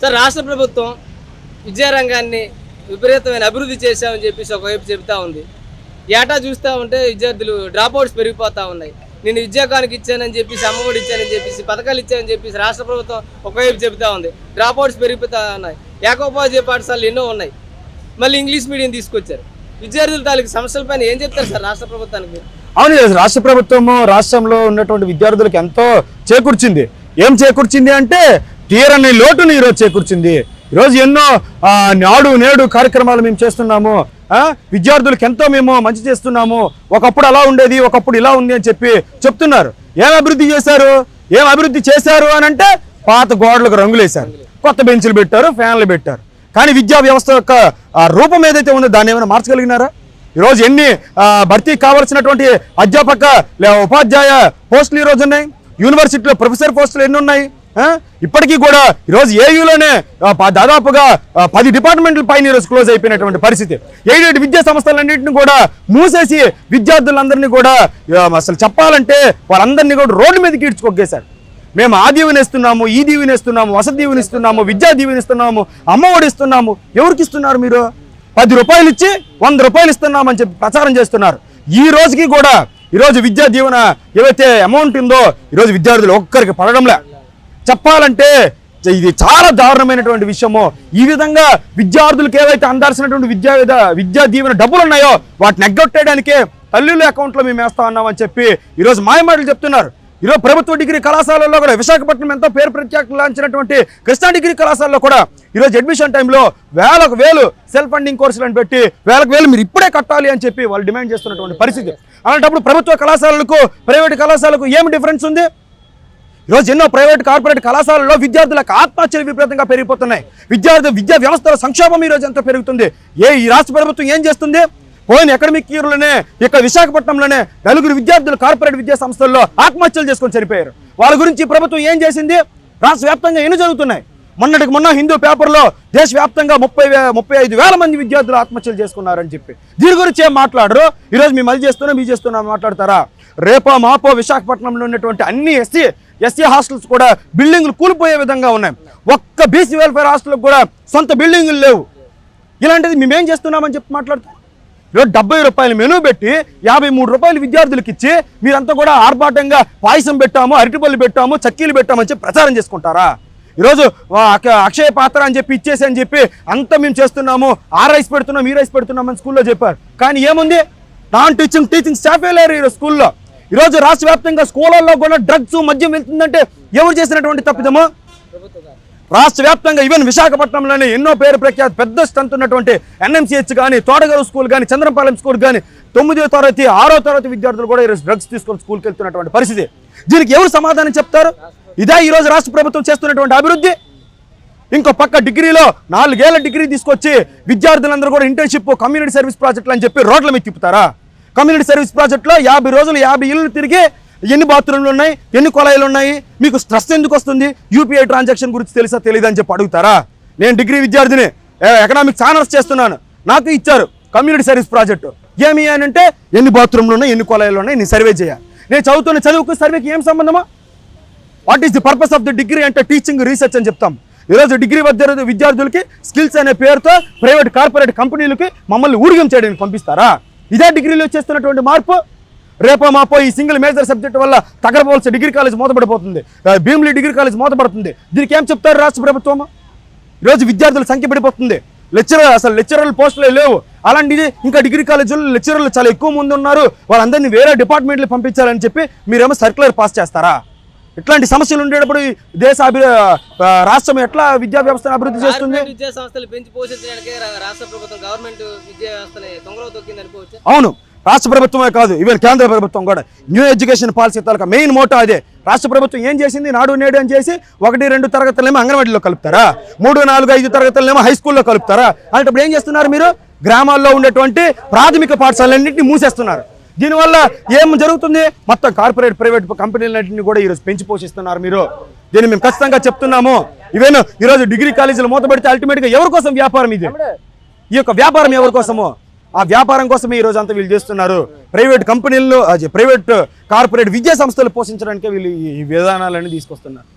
Sir రాష్ట్ర ప్రభుత్వం విద్యారంగాన్ని విపరీతమైన అభివృద్ధి చేశామని చెప్పేసి ఒకవైపు చెబుతా ఉంది. ఏటా చూస్తూ ఉంటే విద్యార్థులు డ్రాప్ అవుట్స్ పెరిగిపోతూ ఉన్నాయి. నేను విద్యాకానికి ఇచ్చానని చెప్పేసి అమ్మఒడి ఇచ్చానని చెప్పేసి పథకాలు ఇచ్చానని చెప్పేసి రాష్ట్ర ప్రభుత్వం ఒకవైపు చెబుతా ఉంది. డ్రాప్ అవుట్స్ పెరిగిపోతా ఉన్నాయి. ఏకోపాధ్యాయ పాఠశాలలు ఎన్నో ఉన్నాయి. మళ్ళీ ఇంగ్లీష్ మీడియం తీసుకొచ్చారు. విద్యార్థుల తాలూకు సమస్యలపైన ఏం చెప్తారు సార్ రాష్ట్ర ప్రభుత్వానికి? అవును రాష్ట్ర ప్రభుత్వము రాష్ట్రంలో ఉన్నటువంటి విద్యార్థులకు ఎంతో చేకూర్చింది. ఏం చేకూర్చింది అంటే తీరని లోటుని ఈరోజు చేకూర్చింది ఈరోజు ఎన్నో నాడు నేడు కార్యక్రమాలు మేము చేస్తున్నాము. విద్యార్థులకు ఎంతో మేము మంచి చేస్తున్నాము. ఒకప్పుడు అలా ఉండేది ఒకప్పుడు ఇలా ఉంది అని చెప్పి చెప్తున్నారు. ఏం అభివృద్ధి చేశారు? ఏం అభివృద్ధి చేశారు అని అంటే పాత గోడలకు రంగులేశారు. కొత్త బెంచ్లు పెట్టారు ఫ్యాన్లు పెట్టారు. కానీ విద్యా వ్యవస్థ యొక్క రూపం ఏదైతే ఉందో దాన్ని ఏమైనా మార్చగలిగినారా? ఈరోజు ఎన్ని భర్తీ కావాల్సినటువంటి అధ్యాపక లే- ఉపాధ్యాయ పోస్టులు ఈరోజు ఉన్నాయి? యూనివర్సిటీలో ప్రొఫెసర్ పోస్టులు ఎన్ని ఉన్నాయి? ఇప్పటికీ కూడా ఈరోజు ఏయూలోనే ప- దాదాపుగా పది డిపార్ట్మెంట్ల పైన ఈరోజు క్లోజ్ అయిపోయినటువంటి పరిస్థితి. ఎయిడెడ్ విద్యా సంస్థలన్నింటినీ కూడా మూసేసి విద్యార్థులందరినీ కూడా అసలు చెప్పాలంటే వాళ్ళందరినీ కూడా రోడ్డు మీదకి ఈడ్చుకొగ్గేశారు మేము ఆ దీవెనిస్తున్నాము ఈ దీవెనిస్తున్నాము వసతి దీవెనిస్తున్నాము విద్యా దీవెని ఇస్తున్నాము అమ్మఒడి ఇస్తున్నాము. ఎవరికి ఇస్తున్నారు మీరు? పది రూపాయలు ఇచ్చి వంద రూపాయలు ఇస్తున్నామని చెప్పి ప్రచారం చేస్తున్నారు. ఈ రోజుకి కూడా ఈరోజు విద్యా దీవెన ఏవైతే అమౌంట్ ఉందో ఈరోజు విద్యార్థులు ఒక్కరికి పడడంలే. చెప్పాలంటే ఇది చాలా దారుణమైనటువంటి విషయము. ఈ విధంగా విద్యార్థులకు ఏవైతే అందాల్సినటువంటి విద్యా విధ- విద్యా దీవెన డబ్బులు ఉన్నాయో వాటిని ఎగ్గొట్టేయడానికే తల్లుల అకౌంట్లో మేము వేస్తా ఉన్నామని చెప్పి ఈరోజు మాయమాటలు చెప్తున్నారు. ఈరోజు ప్రభుత్వ డిగ్రీ కళాశాలల్లో కూడా విశాఖపట్నం ఎంతో పేరు ప్రఖ్యాతులు లాంచినటువంటి కృష్ణా డిగ్రీ కళాశాలలో కూడా ఈరోజు అడ్మిషన్ టైంలో వేలకు వేలు సెల్ఫ్ ఫండింగ్ కోర్సులను పెట్టి వేలకు వేలు మీరు ఇప్పుడే కట్టాలి అని చెప్పి వాళ్ళు డిమాండ్ చేస్తున్నటువంటి పరిస్థితి. అలాంటప్పుడు ప్రభుత్వ కళాశాలలకు ప్రైవేట్ కళాశాలకు ఏమి డిఫరెన్స్ ఉంది? ఈరోజు ఎన్నో ప్రైవేట్ కార్పొరేట్ కళాశాలలో విద్యార్థులకు ఆత్మహత్యలు విపరీతంగా పెరిగిపోతున్నాయి. విద్యార్థి విద్యా వ్యవస్థల సంక్షోభం ఈ రోజు ఎంతో పెరుగుతుంది. ఏ ఈ రాష్ట్ర ప్రభుత్వం ఏం చేస్తుంది? పోయిన అకాడమిక్ ఇయర్లోనే ఇక్కడ విశాఖపట్నంలోనే నలుగురు విద్యార్థులు కార్పొరేట్ విద్యా సంస్థల్లో ఆత్మహత్యలు చేసుకొని చనిపోయారు. వాళ్ళ గురించి ప్రభుత్వం ఏం చేసింది? రాష్ట్ర వ్యాప్తంగా ఎన్ని జరుగుతున్నాయి. మొన్నటికి మొన్న హిందూ పేపర్లో దేశవ్యాప్తంగా ముప్పై ముప్పై ఐదు వేల మంది విద్యార్థులు ఆత్మహత్యలు చేసుకున్నారని చెప్పి. దీని గురించి ఏం మాట్లాడరు? ఈరోజు మీ మళ్ళీ చేస్తున్నా మీ చేస్తున్నాం మాట్లాడతారా? రేపో మాపో విశాఖపట్నంలో ఉన్నటువంటి అన్ని ఎస్సీ ఎస్సీ హాస్టల్స్ కూడా బిల్డింగ్లు కూలిపోయే విధంగా ఉన్నాయి. ఒక్క బీసీ వెల్ఫేర్ హాస్టల్కి కూడా సొంత బిల్డింగులు లేవు. ఇలాంటిది మేమేం చేస్తున్నామని చెప్పి మాట్లాడతాం ఈరోజు డెబ్బై రూపాయలు మెనూ పెట్టి యాభై మూడు రూపాయలు విద్యార్థులకు ఇచ్చి మీరంతా కూడా ఆర్భాటంగా పాయసం పెట్టాము అరటిపళ్ళు పెట్టాము చక్కీలు పెట్టామని చెప్పి ప్రచారం చేసుకుంటారా? ఈరోజు అక్షయ పాత్ర అని చెప్పి ఇచ్చేసి అని చెప్పి అంతా మేము చేస్తున్నాము. ఆ రైస్ పెడుతున్నాం ఈ రైస్ పెడుతున్నాం అని స్కూల్లో చెప్పారు. కానీ ఏముంది? నాన్ టీచింగ్ టీచింగ్ స్టాఫే లేరు ఈరోజు స్కూల్లో. ఈరోజు రాష్ట్ర వ్యాప్తంగా స్కూళ్ళల్లో కూడా డ్రగ్స్ మద్యం వెళ్తుందంటే ఎవరు చేసినటువంటి తప్పిదము? రాష్ట్ర వ్యాప్తంగా ఈవెన్ విశాఖపట్నంలోనే ఎన్నో పేరు ప్రఖ్యాతి పెద్ద స్టంత్ ఉన్నటువంటి ఎన్ఎంసీహెచ్ కానీ తోటగారు స్కూల్ కానీ చంద్రపాలెం స్కూల్ కానీ తొమ్మిదో తరగతి ఆరో తరగతి విద్యార్థులు కూడా ఈరోజు డ్రగ్స్ తీసుకొని స్కూల్కి వెళ్తున్నటువంటి పరిస్థితి. దీనికి ఎవరు సమాధానం చెప్తారు? ఇదే ఈరోజు రాష్ట్ర ప్రభుత్వం చేస్తున్నటువంటి అభివృద్ధి. ఇంకో పక్క డిగ్రీలో నాలుగేళ్ళ డిగ్రీ తీసుకొచ్చి విద్యార్థులందరూ కూడా ఇంటర్న్షిప్ కమ్యూనిటీ సర్వీస్ ప్రాజెక్టులు అని చెప్పి రోడ్ల మీద తిప్పుతారా? కమ్యూనిటీ సర్వీస్ ప్రాజెక్టులో యాభై రోజులు యాభై ఇళ్ళు తిరిగి ఎన్ని బాత్రూమ్లు ఉన్నాయి ఎన్ని కొలాయిలు ఉన్నాయి మీకు స్ట్రెస్ ఎందుకు వస్తుంది? యూపీఐ ట్రాన్సాక్షన్ గురించి తెలుసా తెలియదు అని చెప్పి అడుగుతారా? నేను డిగ్రీ విద్యార్థిని ఎకనామిక్స్ ఆనర్స్ చేస్తున్నాను. నాకు ఇచ్చారు కమ్యూనిటీ సర్వీస్ ప్రాజెక్టు. ఏమి అని అంటే ఎన్ని బాత్రూమ్లు ఉన్నాయి ఎన్ని కొలాయిలు ఉన్నాయి నేను సర్వే చేయాలి. నేను చదువుతున్న చదువుకు సర్వేకి ఏం సంబంధమా? What is the purpose of the degree అంటే టీచింగ్ రీసెర్చ్ అని చెప్తాం. ఈరోజు డిగ్రీ వద్ద విద్యార్థులకి స్కిల్స్ అనే పేరుతో ప్రైవేట్ కార్పొరేట్ కంపెనీలకి మమ్మల్ని ఊడిగం చేయడానికి పంపిస్తారా? ఇదే డిగ్రీలో చేస్తున్నటువంటి మార్పు? రేపో మాపో ఈ సింగిల్ మేజర్ సబ్జెక్ట్ వల్ల తగరపోవలసి డిగ్రీ కాలేజ్ మూతపడిపోతుంది. భీమిలి డిగ్రీ కాలేజ్ మూతపడుతుంది. దీనికి ఏం చెప్తారు రాష్ట్ర ప్రభుత్వం ఈరోజు విద్యార్థుల సంఖ్య పడిపోతుంది. లెక్చరర్ అసలు లెక్చరర్ల పోస్టులే లేవు. అలాంటిది ఇంకా డిగ్రీ కాలేజీలో లెక్చరర్లు చాలా ఎక్కువ మంది ఉన్నారు. వాళ్ళందరినీ వేరే డిపార్ట్మెంట్లు పంపించాలని చెప్పి మీరేమో సర్క్యులర్ పాస్ చేస్తారా? ఇట్లాంటి సమస్యలు ఉండేటప్పుడు దేశ అభి రాష్ట్రం ఎట్లా విద్యా వ్యవస్థను అభివృద్ధి చేస్తుంది? కార్పొరేట్ విద్యా సంస్థలు పెంచి పోషించడానికి రా- రాష్ట్ర ప్రభుత్వం గవర్నమెంట్ విద్యా వ్యవస్థని తొంగలో తొక్కింది అనుకోవచ్చు. అవును. రాష్ట్ర ప్రభుత్వమే కాదు ఈవెన్ కేంద్ర ప్రభుత్వం కూడా. న్యూ ఎడ్యుకేషన్ పాలసీ తాలూకా మెయిన్ మోటో అదే. రాష్ట్ర ప్రభుత్వం ఏం చేసింది? నాడు నేడు అని చేసి ఒకటి రెండు తరగతులేమో అంగన్వాడీలో కలుపుతారా? మూడు నాలుగు ఐదు తరగతులేమో హై స్కూల్లో కలుపుతారా? అలాంటప్పుడు ఏం చేస్తున్నారు మీరు? గ్రామాల్లో ఉండేటువంటి ప్రాథమిక పాఠశాలన్నింటినీ మూసేస్తున్నారు. దీనివల్ల ఏం జరుగుతుంది? మొత్తం కార్పొరేట్ ప్రైవేట్ కంపెనీలన్నింటినీ కూడా ఈరోజు పెంచి పోషిస్తున్నారు మీరు. దీన్ని మేము ఖచ్చితంగా చెప్తున్నాము. ఇవేను ఈరోజు డిగ్రీ కాలేజీలు మూతపడితే అల్టిమేట్గా ఎవరి కోసం వ్యాపారం ఇది? ఈ యొక్క వ్యాపారం ఎవరి కోసము? ఆ వ్యాపారం కోసమే ఈ రోజు అంతా వీళ్ళు చేస్తున్నారు. ప్రైవేట్ కంపెనీల్లో ప్రైవేట్ కార్పొరేట్ విద్యా సంస్థలు పోషించడానికే వీళ్ళు ఈ విధానాలన్నీ తీసుకొస్తున్నారు.